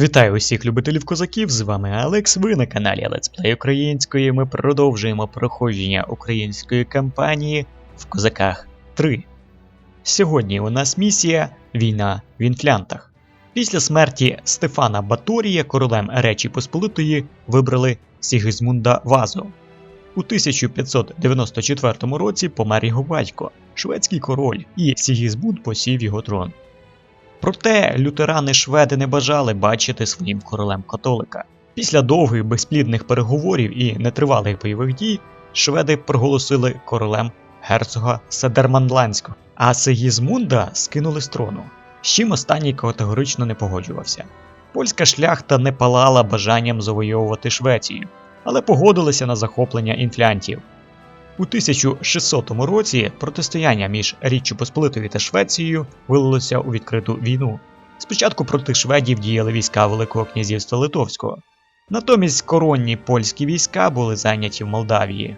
Вітаю усіх любителів козаків, з вами Алекс. Ви на каналі Let's Play Української. Ми продовжуємо проходження української кампанії в Козаках 3. Сьогодні у нас місія Війна в Інфлянтах. Після смерті Стефана Баторія королем Речі Посполитої вибрали Сігізмунда Вазу. У 1594 році помер його батько, шведський король, і Сігізмунд посів його трон. Проте лютерани шведи не бажали бачити своїм королем католика. Після довгих безплідних переговорів і нетривалих бойових дій шведи проголосили королем герцога Седерманландського, а Сигізмунда скинули з трону, з чим останній категорично не погоджувався. Польська шляхта не палала бажанням завойовувати Швецію, але погодилася на захоплення інфлянтів. У 1600 році протистояння між Річчю Посполитою та Швецією вилилося у відкриту війну. Спочатку проти шведів діяли війська Великого князівства Литовського, натомість коронні польські війська були зайняті в Молдавії.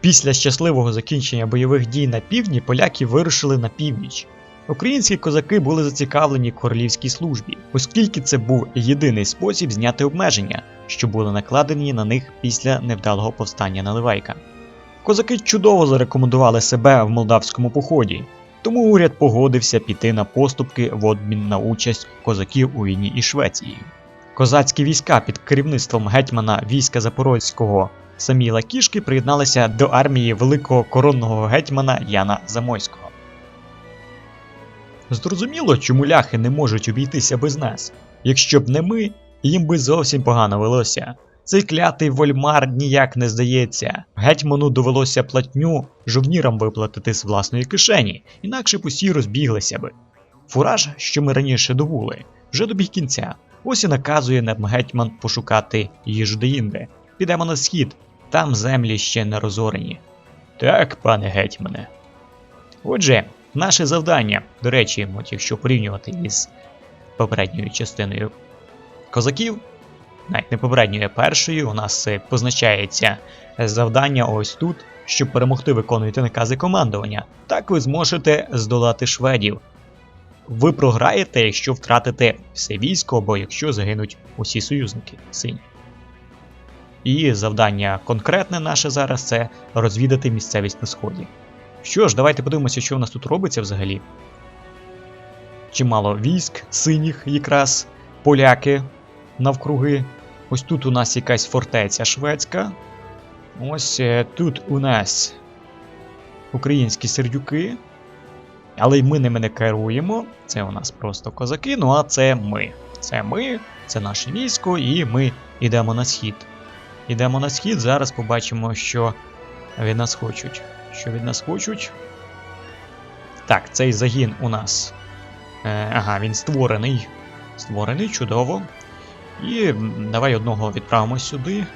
Після щасливого закінчення бойових дій на півдні поляки вирушили на північ. Українські козаки були зацікавлені королівській службі, оскільки це був єдиний спосіб зняти обмеження, що були накладені на них після невдалого повстання Наливайка. Козаки чудово зарекомендували себе в молдавському поході, тому уряд погодився піти на поступки в обмін на участь козаків у війні із Швецією. Козацькі війська під керівництвом гетьмана війська Запорозького Саміла Кішки приєдналися до армії великого коронного гетьмана Яна Замойського. Зрозуміло, чому ляхи не можуть обійтися без нас. Якщо б не ми, їм би зовсім погано велося. Цей клятий вольмар ніяк не здається. Гетьману довелося платню жовнірам виплатити з власної кишені, інакше б усі розбіглися би. Фураж, що ми раніше добули, вже добіг кінця. Ось і наказує нам гетьман пошукати їжу деінде. Підемо на схід, там землі ще не розорені. Так, пане гетьмане. Отже, наше завдання, до речі, от якщо порівнювати із попередньою частиною козаків, навіть не попередньою, а першою, у нас е, позначається завдання ось тут, щоб перемогти виконуєте накази командування. Так ви зможете здолати шведів. Ви програєте, якщо втратите все військо, або якщо загинуть усі союзники сині. І завдання конкретне наше зараз це розвідати місцевість на сході. Що ж, давайте подивимося, що у нас тут робиться взагалі. Чимало військ синіх, якраз поляки навкруги. Ось тут у нас якась фортеця шведська. Ось е, тут у нас українські сердюки. Але ми ними не керуємо. Це у нас просто козаки. Ну а це ми. Це ми, це наше військо, і ми йдемо на схід. Йдемо на схід, зараз побачимо, що від нас хочуть. Що від нас хочуть. Так, цей загін у нас. Е, ага, він створений. Створений, чудово. І давай одного відправимо сюди.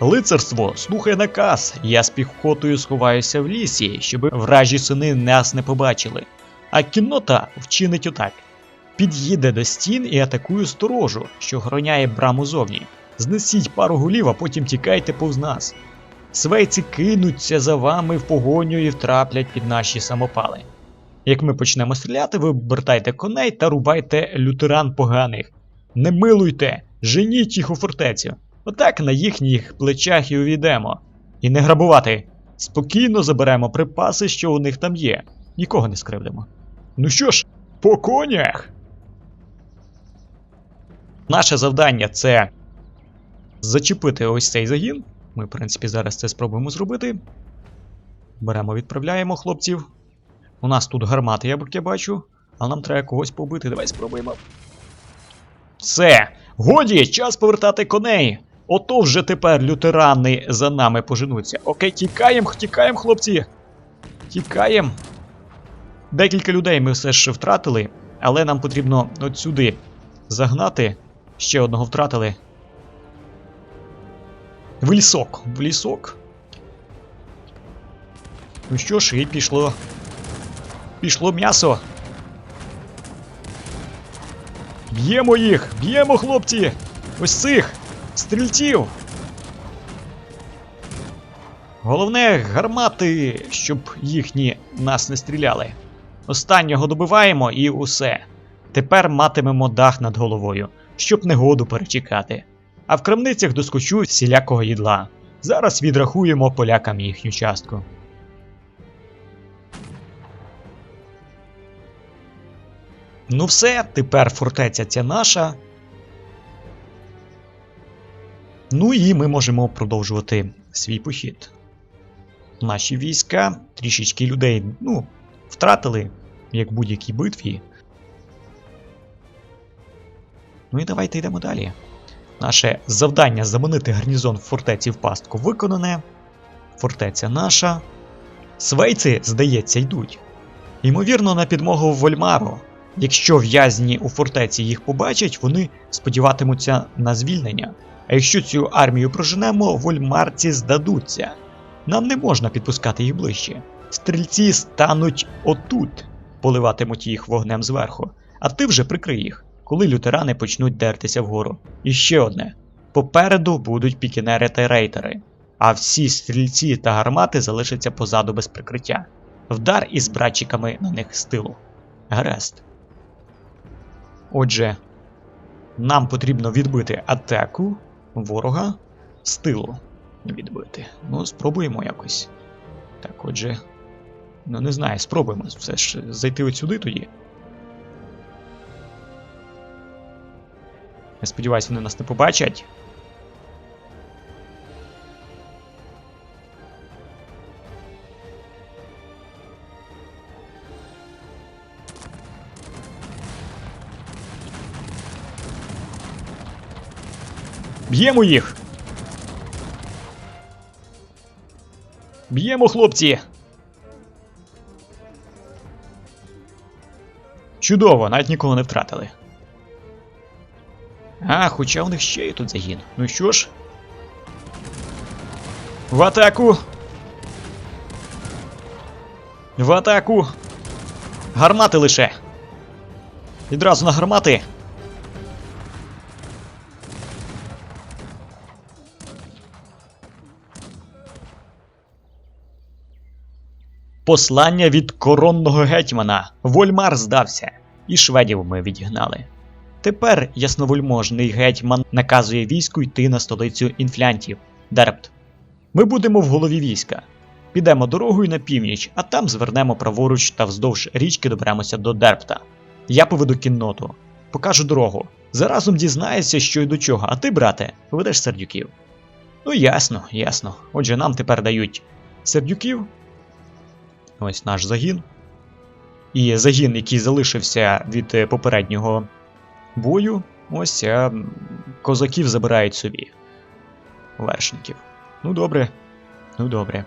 Лицарство, слухай наказ. Я з піхотою сховаюся в лісі, щоб вражі сини нас не побачили. А кіннота вчинить отак: під'їде до стін і атакує сторожу, що охороняє браму зовні. Знесіть пару голів, а потім тікайте повз нас. Свейці кинуться за вами в погоню і втраплять під наші самопали. Як ми почнемо стріляти, ви обертайте коней та рубайте лютеран поганих. Не милуйте, женіть їх у фортецю. Отак на їхніх плечах і увійдемо. І не грабувати. Спокійно заберемо припаси, що у них там є. Нікого не скривдимо. Ну що ж, по конях. Наше завдання це зачепити ось цей загін. Ми, в принципі, зараз це спробуємо зробити. Беремо, відправляємо хлопців. У нас тут гармати, як я бачу, але нам треба когось побити. Давай спробуємо. Все, годі, час повертати коней. Ото вже тепер лютерани за нами поженуться. Окей, тікаємо, тікаємо, хлопці. Тікаємо. Декілька людей ми все ж втратили, але нам потрібно от сюди загнати. Ще одного втратили. В лісок, в лісок. Ну що ж, і пішло. Пішло м'ясо. Б'ємо їх! Б'ємо, хлопці! Ось цих! Стрільців! Головне гармати, щоб їхні нас не стріляли. Останнього добиваємо і усе. Тепер матимемо дах над головою, щоб негоду перечекати. А в крамницях доскочу всілякого їдла. Зараз відрахуємо полякам їхню частку. Ну все, тепер фортеця ця наша. Ну і ми можемо продовжувати свій похід. Наші війська трішечки людей, ну, втратили, як в будь-якій битві. Ну і давайте йдемо далі. Наше завдання заманити гарнізон в фортеці в пастку виконане. Фортеця наша. Свейці, здається, йдуть. Ймовірно, на підмогу Вольмару. Якщо в'язні у фортеці їх побачать, вони сподіватимуться на звільнення. А якщо цю армію проженемо, вольмарці здадуться. Нам не можна підпускати їх ближче. Стрільці стануть отут, поливатимуть їх вогнем зверху, а ти вже прикрий їх, коли лютерани почнуть дертися вгору. І ще одне: попереду будуть пікінери та рейтери, а всі стрільці та гармати залишаться позаду без прикриття. Вдар із братчиками на них з тилу. Гаразд. Отже, нам потрібно відбити атаку ворога з тилу. Відбити. Ну, спробуємо якось. Так, отже. Ну, не знаю, спробуємо все ж зайти от сюди тоді. Я сподіваюся, вони нас не побачать. Б'ємо їх! Б'ємо, хлопці! Чудово, навіть нікого не втратили. А, хоча у них ще є тут загін. Ну що ж. В атаку! В атаку! Гармати лише! Відразу на гармати! Послання від коронного гетьмана. Вольмар здався, і шведів ми відігнали. Тепер ясновольможний гетьман наказує війську йти на столицю інфлянтів Дерпт. Ми будемо в голові війська. Підемо дорогою на північ, а там звернемо праворуч та вздовж річки доберемося до Дерпта. Я поведу кінноту, покажу дорогу. Заразом дізнаєшся, що й до чого, а ти, брате, поведеш сердюків. Ну ясно, ясно. Отже, нам тепер дають сердюків. Ось наш загін. І загін, який залишився від е, попереднього бою, ось а козаків забирають собі. Вершників. Ну добре. Ну добре.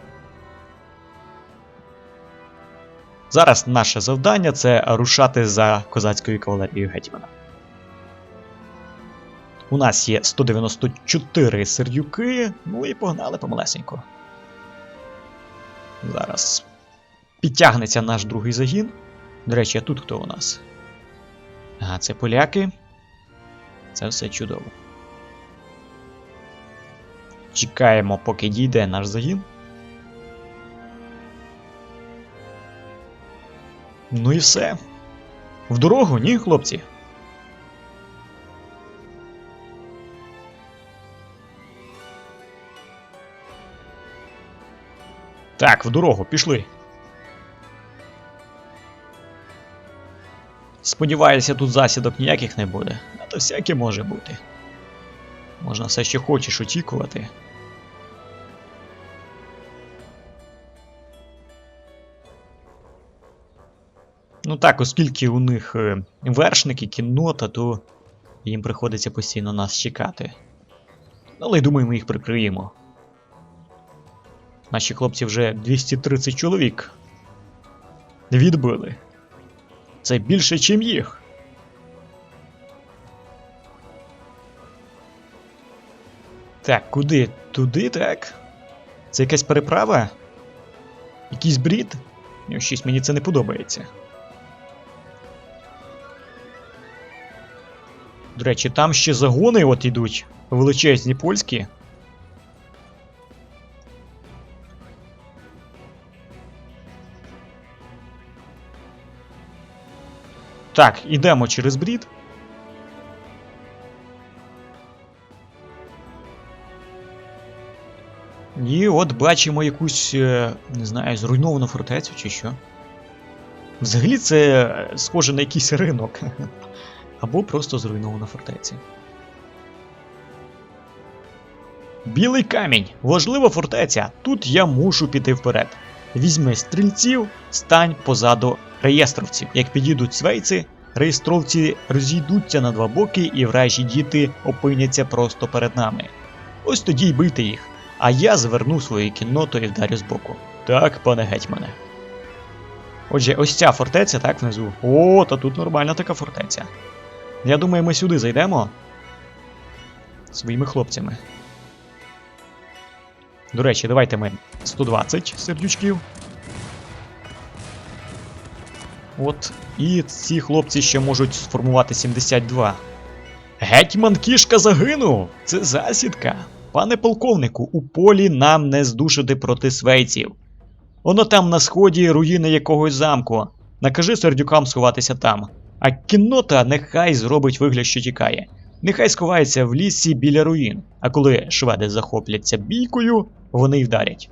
Зараз наше завдання це рушати за козацькою кавалерією гетьмана. У нас є 194 сердюки, ну і погнали помалесенько. Зараз підтягнеться наш другий загін. До речі, а тут хто у нас? Ага, це поляки. Це все чудово. Чекаємо, поки дійде наш загін. Ну і все. В дорогу, ні, хлопці? Так, в дорогу, пішли. Сподіваюся, тут засідок ніяких не буде, а то всяке може бути. Можна все, що хочеш очікувати. Ну так, оскільки у них е, вершники, кіннота, то їм приходиться постійно нас чекати. Але я думаю, ми їх прикриємо. Наші хлопці вже 230 чоловік відбили. Це більше, чим їх. Так, куди? Туди, так? Це якась переправа? Якийсь брід? Ну, щось мені це не подобається. До речі, там ще загони от ідуть величезні польські. Так, ідемо через брід. І от бачимо якусь, е, не знаю, зруйновану фортецю чи що. Взагалі це е, схоже на якийсь ринок. Або просто зруйнована фортеця. Білий камінь. Важлива фортеця. Тут я мушу піти вперед. Візьми стрільців, стань позаду реєстровців. Як підійдуть свейці, реєстровці розійдуться на два боки і вражі діти опиняться просто перед нами. Ось тоді й бийте їх. А я зверну свою кінноту і вдарю збоку. Так, пане гетьмане. Отже, ось ця фортеця, так, внизу. О, та тут нормальна така фортеця. Я думаю, ми сюди зайдемо. Своїми хлопцями. До речі, давайте ми 120 сердючків. От. І ці хлопці ще можуть сформувати 72. Гетьман кішка загинув! Це засідка. Пане полковнику, у полі нам не здушити проти свейців. Воно там на сході руїни якогось замку. Накажи сердюкам сховатися там. А кіннота нехай зробить вигляд, що тікає. Нехай сховається в лісі біля руїн, а коли шведи захопляться бійкою, вони й вдарять.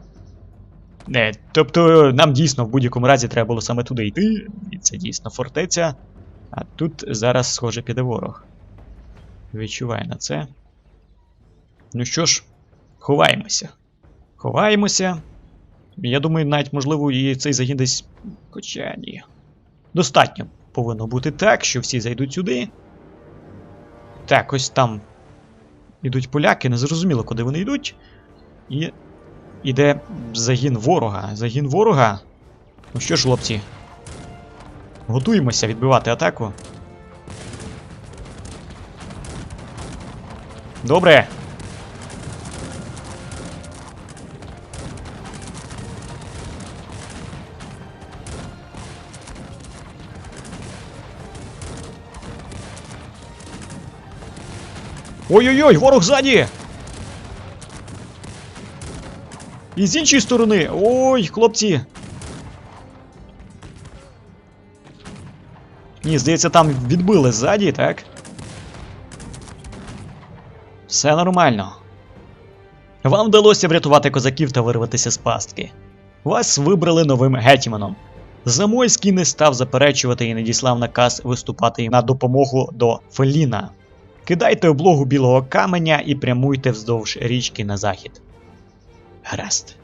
Не, тобто нам дійсно в будь-якому разі треба було саме туди йти, і це дійсно фортеця. А тут зараз, схоже, піде ворог. Відчуваю на це. Ну що ж, ховаємося. Ховаємося. Я думаю, навіть можливо і цей загін десь. Хоча ні. Достатньо повинно бути так, що всі зайдуть сюди. Так, ось там ідуть поляки, не зрозуміло, куди вони йдуть. І іде загін ворога. Загін ворога. Ну що ж, хлопці, готуємося відбивати атаку. Добре. Ой-ой-ой, ворог ззаді! І з іншої сторони. Ой, хлопці. Ні, здається, там відбили ззаді, так? Все нормально. Вам вдалося врятувати козаків та вирватися з пастки. Вас вибрали новим гетьманом. Замойський не став заперечувати і надіслав наказ виступати на допомогу до Феліна. Кидайте облогу білого каменя і прямуйте вздовж річки на захід. Гаразд.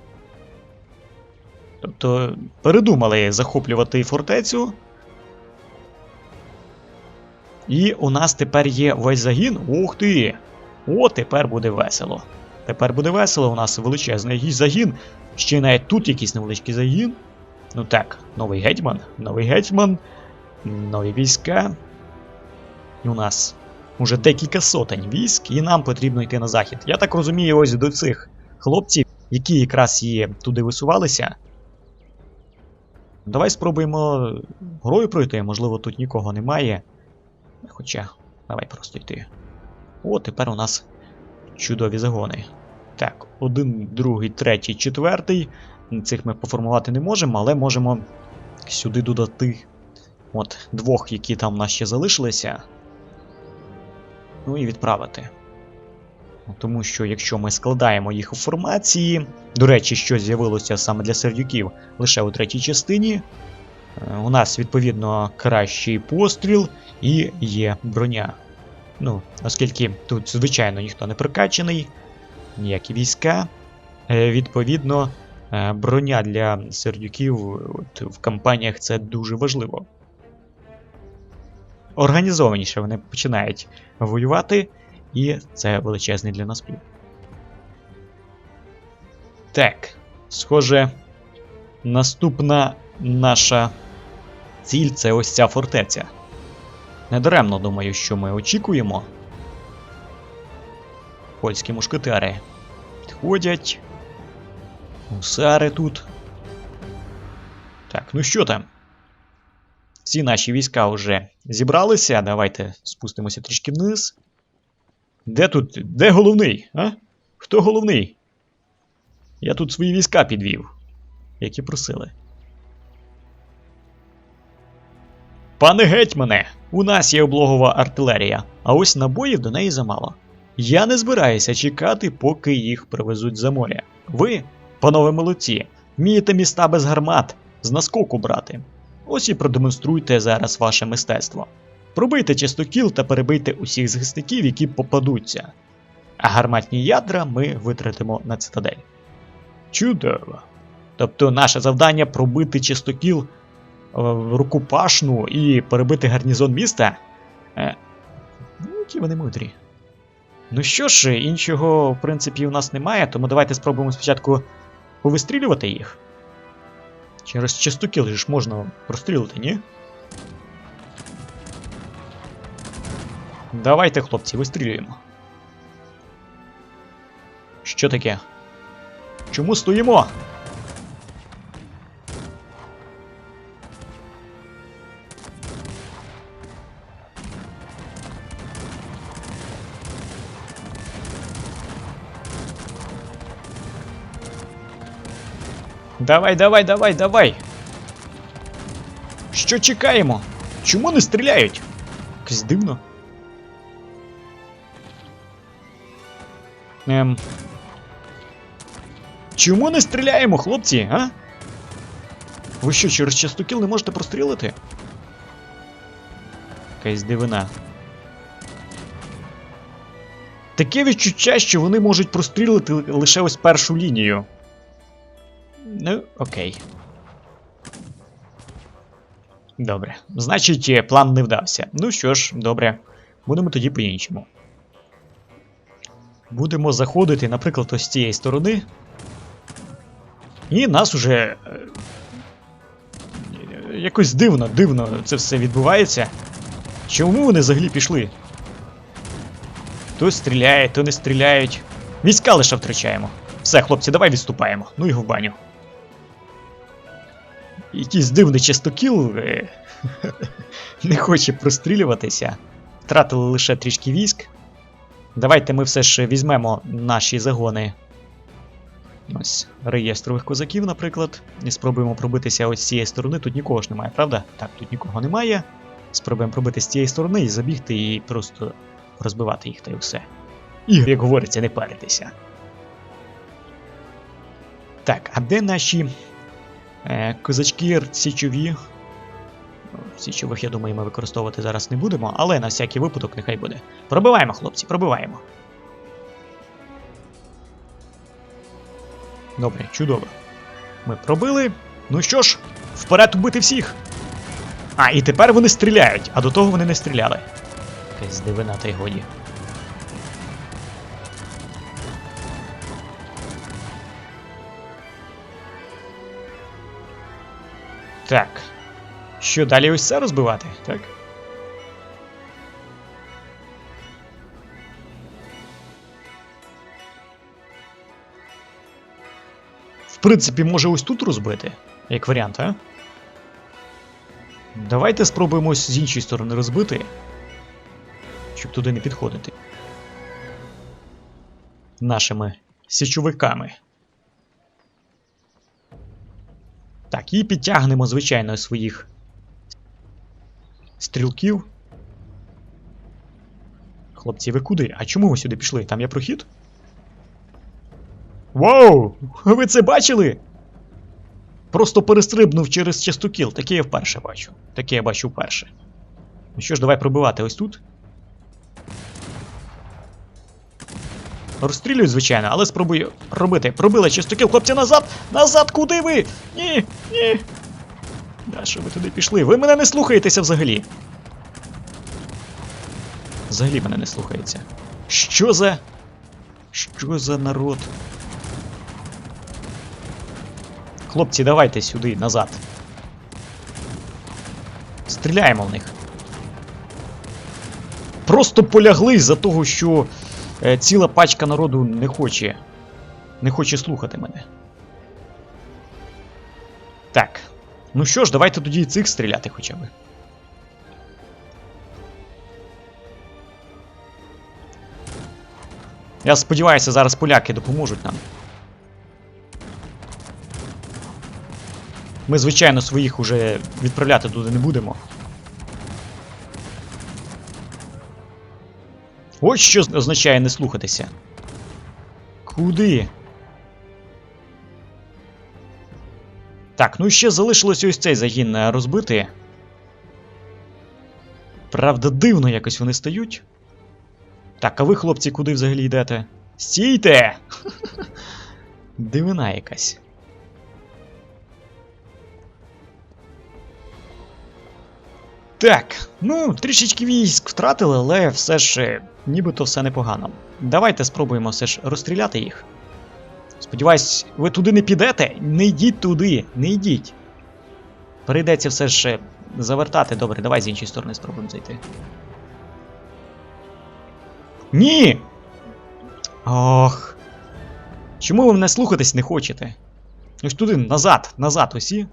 Тобто передумали захоплювати фортецю. І у нас тепер є весь загін. Ух ти! О, тепер буде весело. Тепер буде весело, у нас величезний загін. Ще й навіть тут якийсь невеличкий загін. Ну так, новий гетьман, новий гетьман, нові війська. І у нас уже декілька сотень військ, і нам потрібно йти на захід. Я так розумію, ось до цих хлопців, які якраз є туди висувалися. Давай спробуємо грою пройти, можливо, тут нікого немає. Хоча, давай просто йти. О, тепер у нас чудові загони. Так, один, другий, третій, четвертий. Цих ми поформувати не можемо, але можемо сюди додати от двох, які там у нас ще залишилися. Ну і відправити. Тому що якщо ми складаємо їх у формації, до речі, що з'явилося саме для сердюків лише у третій частині, е, у нас відповідно кращий постріл і є броня. Ну, оскільки тут, звичайно, ніхто не прокачаний, ніякі війська. е, Відповідно, е, броня для сердюків от, в кампаніях це дуже важливо. Організованіше вони починають воювати, і це величезний для нас плюс. Так, схоже, наступна наша ціль це ось ця фортеця. Недаремно думаю, що ми очікуємо. Польські мушкетери підходять. Гусари тут. Так, ну що там? Всі наші війська вже зібралися. Давайте спустимося трішки вниз. Де тут. Де головний? а? Хто головний? Я тут свої війська підвів, як і просили. Пане гетьмане, у нас є облогова артилерія, а ось набоїв до неї замало. Я не збираюся чекати, поки їх привезуть за моря. Ви, панове молодці, вмієте міста без гармат з наскоку брати. Ось і продемонструйте зараз ваше мистецтво. Пробийте чистокіл та перебийте усіх захисників, які попадуться. А гарматні ядра ми витратимо на цитадель. Чудово. Тобто наше завдання пробити чистокіл е, рукопашну і перебити гарнізон міста. Е, ну, які вони мудрі. Ну що ж, іншого, в принципі, у нас немає, тому давайте спробуємо спочатку повистрілювати їх. Через чистокіл ж можна прострілити, ні? Давайте, хлопці, вистрілюємо. Що таке? Чому стоїмо? Давай, давай, давай, давай. Що чекаємо? Чому не стріляють? Якось дивно. Ем. Чому не стріляємо, хлопці, а? Ви що, через частокіл не можете прострілити? Якась дивина. Таке відчуття, що вони можуть прострілити лише ось першу лінію. Ну, окей. Добре. Значить, е, план не вдався. Ну що ж, добре. Будемо тоді по-іншому. Будемо заходити, наприклад, ось з цієї сторони. І нас уже. е, Якось дивно, дивно це все відбувається. Чому вони взагалі пішли? То стріляє, то не стріляють. Війська лише втрачаємо. Все, хлопці, давай відступаємо. Ну його в баню. Якийсь дивний частокіл е, не хоче прострілюватися. Втратили лише трішки військ. Давайте ми все ж візьмемо наші загони. Ось реєстрових козаків, наприклад. І спробуємо пробитися ось з цієї сторони. Тут нікого ж немає, правда? Так, тут нікого немає. Спробуємо пробити з цієї сторони і забігти і просто розбивати їх та й все. І, як говориться, не паритися. Так, а де наші е, козачки січові? Січових, я думаю, ми використовувати зараз не будемо, але на всякий випадок нехай буде. Пробиваємо, хлопці, пробиваємо. Добре, чудово. Ми пробили. Ну що ж, вперед убити всіх. А, і тепер вони стріляють, а до того вони не стріляли. Якась дивина та й годі. Так. Що, далі ось це розбивати, так? В принципі, може ось тут розбити, як варіант, а? Давайте спробуємо з іншої сторони розбити, щоб туди не підходити. Нашими січовиками. Так, і підтягнемо, звичайно, своїх стрілків. Хлопці, ви куди? А чому ви сюди пішли? Там є прохід? Вау! Ви це бачили? Просто перестрибнув через частокіл. Таке я вперше бачу. Таке я бачу вперше. Ну що ж, давай пробивати ось тут. Розстрілюють, звичайно, але спробую робити. Пробили частокіл, хлопці, назад! Назад, куди ви? Ні, ні. Да, що ви туди пішли? Ви мене не слухаєтеся взагалі. Взагалі мене не слухається. Що за. Що за народ? Хлопці, давайте сюди, назад. Стріляємо в них. Просто полягли за того, що е, ціла пачка народу не хоче. Не хоче слухати мене. Так. Ну що ж, давайте тоді і цих стріляти хоча б. Я сподіваюся, зараз поляки допоможуть нам. Ми, звичайно, своїх уже відправляти туди не будемо. Ось що означає не слухатися. Куди? Так, ну ще залишилось ось цей загін е, розбити. Правда, дивно якось вони стають. Так, а ви, хлопці, куди взагалі йдете? Стійте! Дивина якась. Так, ну, трішечки військ втратили, але все ж е, нібито все непогано. Давайте спробуємо все ж розстріляти їх. Сподіваюсь, ви туди не підете? Не йдіть туди, не йдіть. Прийдеться все ж е, завертати. Добре, давай з іншої сторони спробуємо зайти. Ні! Ох. Чому ви мене слухатись не хочете? Ось туди, назад, назад, усі.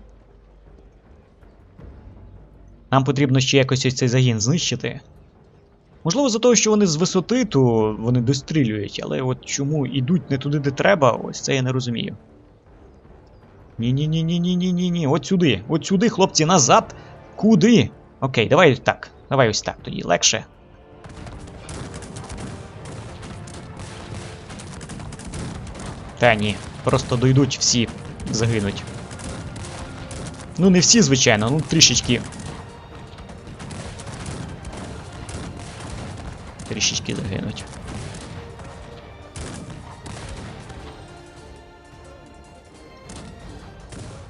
Нам потрібно ще якось ось цей загін знищити. Можливо, за того, що вони з висоти, то вони дострілюють, але от чому йдуть не туди, де треба, ось це я не розумію. Ні-ні-ні-ні-ні-ні-ні. От сюди. От сюди, хлопці, назад. Куди? Окей, давай так. Давай ось так тоді. Легше. Та ні, просто дойдуть всі, загинуть. Ну, не всі, звичайно, ну трішечки. Трішечки загинуть.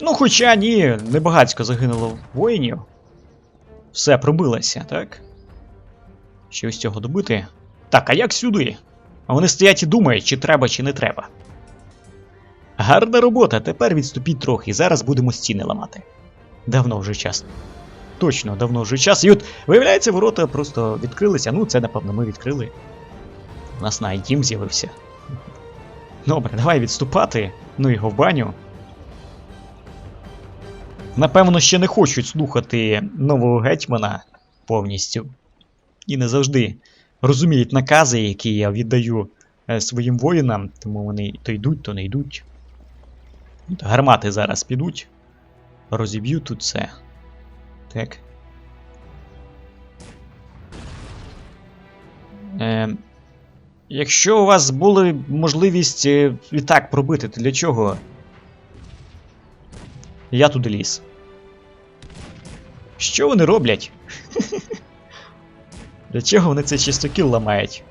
Ну, хоча ні, небагацько загинуло воїнів. Все пробилося, так? Ще ось цього добити. Так, а як сюди? А вони стоять і думають, чи треба, чи не треба. Гарна робота, тепер відступіть трохи, зараз будемо стіни ламати. Давно вже час. Точно, давно вже час. І от, виявляється, ворота просто відкрилися. Ну, це, напевно, ми відкрили. У нас навіть дім з'явився. Добре, давай відступати. Ну його в баню. Напевно, ще не хочуть слухати нового гетьмана повністю. І не завжди розуміють накази, які я віддаю е, своїм воїнам, тому вони то йдуть, то не йдуть. Гармати зараз підуть. Розіб'ю тут все. Так. Е, якщо у вас була можливість е, і так пробити, то для чого? Я туди ліз. Що вони роблять? Для чого вони цей чистокіл ламають?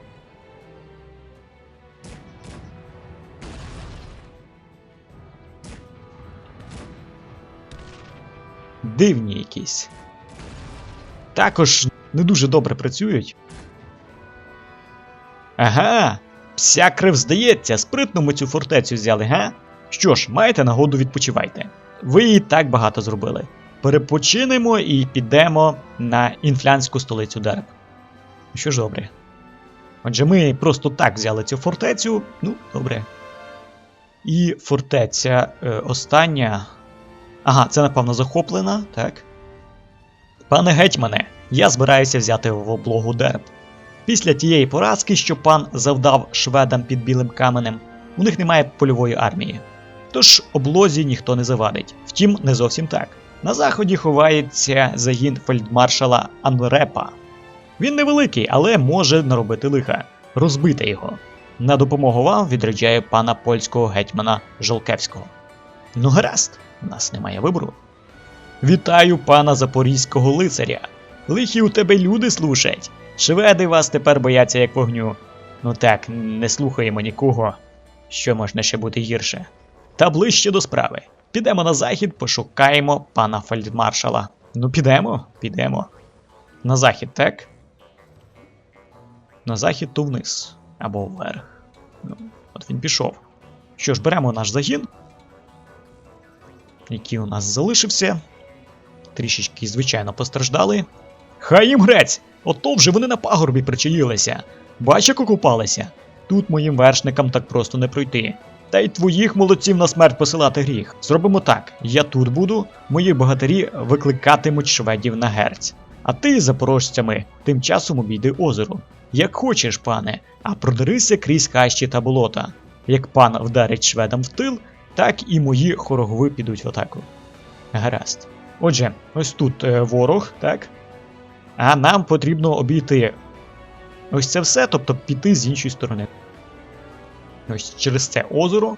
Дивні якісь. Також не дуже добре працюють. Ага, вся крив здається, спритно ми цю фортецю взяли, га? Що ж, маєте нагоду відпочивайте. Ви і так багато зробили. Перепочинемо і підемо на інфлянську столицю Дерб. Що ж добре. Отже, ми просто так взяли цю фортецю. Ну, добре. І фортеця е, остання. Ага, це напевно захоплена, так. Пане гетьмане, я збираюся взяти в облогу Дерб. Після тієї поразки, що пан завдав шведам під білим каменем, у них немає польової армії. Тож облозі ніхто не завадить. Втім, не зовсім так. На заході ховається загін фельдмаршала Анрепа. Він невеликий, але може наробити лиха, розбити його. На допомогу вам відряджає пана польського гетьмана Жолкевського. Ну гаразд, нас немає вибору. Вітаю пана запорізького лицаря. Лихі у тебе люди слушать. Шведи вас тепер бояться як вогню. Ну так, не слухаємо нікого. Що можна ще бути гірше? Та ближче до справи. Підемо на захід, пошукаємо пана фельдмаршала. Ну, підемо, підемо. На захід, так? На захід то вниз. Або вверх. Ну, от він пішов. Що ж, беремо наш загін. Який у нас залишився. Трішечки, звичайно, постраждали. Хай їм грець! Ото вже вони на пагорбі причаїлися. Бач, як окупалися. Тут моїм вершникам так просто не пройти. Та й твоїх молодців на смерть посилати гріх. Зробимо так: я тут буду, мої богатирі викликатимуть шведів на герць. А ти, запорожцями, тим часом обійди озеро. Як хочеш, пане, а продерися крізь хащі та болота. Як пан вдарить шведам в тил, так і мої хорогови підуть в атаку. Гаразд. Отже, ось тут е, ворог, так? А нам потрібно обійти Ось це все, тобто піти з іншої сторони. Ось через це озеро.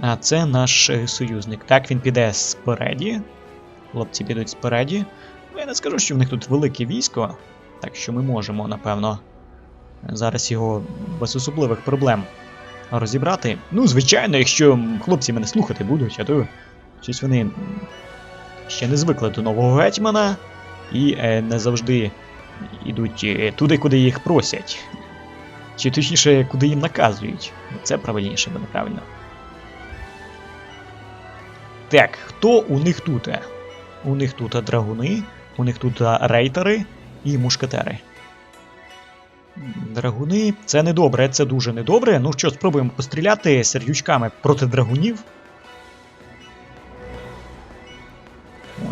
А це наш е, союзник. Так, він піде спереді. Хлопці підуть спереді. Ну, я не скажу, що в них тут велике військо, так що ми можемо, напевно, зараз його без особливих проблем розібрати. Ну, звичайно, якщо хлопці мене слухати будуть, а то щось вони ще не звикли до нового гетьмана і е, не завжди йдуть е, туди, куди їх просять. Чи точніше, куди їм наказують. Це правильніше буде правильно. Так, хто у них тут? У них тут драгуни, у них тут рейтери і мушкетери. Драгуни, це недобре, це дуже недобре. Ну що, спробуємо постріляти сердючками проти драгунів.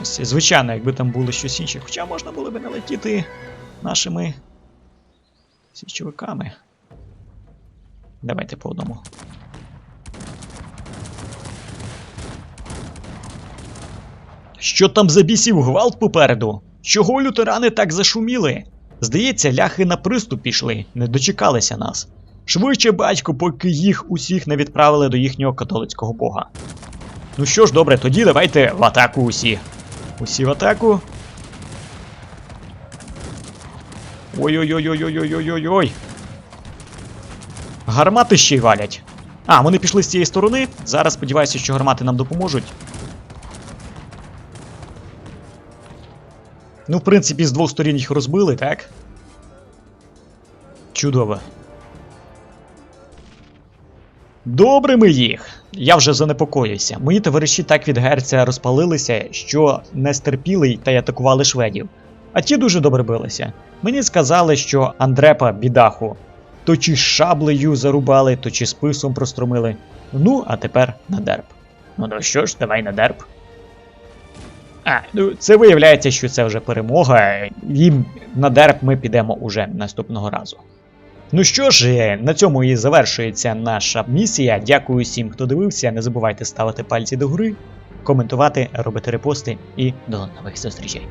Ось, звичайно, якби там було щось інше. Хоча можна було би налетіти нашими січовиками. Давайте по одному. Що там за бісів гвалт попереду? Чого лютерани так зашуміли? Здається, ляхи на приступ пішли, не дочекалися нас. Швидше, батько, поки їх усіх не відправили до їхнього католицького бога. Ну що ж, добре, тоді давайте в атаку усі. Усі в атаку. Ой-ой-ой-ой-ой-ой-ой-ой. Гармати ще й валять. А, вони пішли з цієї сторони. Зараз сподіваюся, що гармати нам допоможуть. Ну, в принципі, з двох сторін їх розбили, так? Чудово. Добре ми їх. Я вже занепокоївся. Мої товариші так від герця розпалилися, що не стерпіли та й атакували шведів. А ті дуже добре билися. Мені сказали, що Андрепа бідаху то чи шаблею зарубали, то чи списом простромили. Ну, а тепер на дерб. Ну ну що ж, давай на дерб. А, ну це виявляється, що це вже перемога, Їм на дерб ми підемо уже наступного разу. Ну що ж, е, на цьому і завершується наша місія. Дякую всім, хто дивився. Не забувайте ставити пальці до гори, коментувати, робити репости і до нових зустрічей.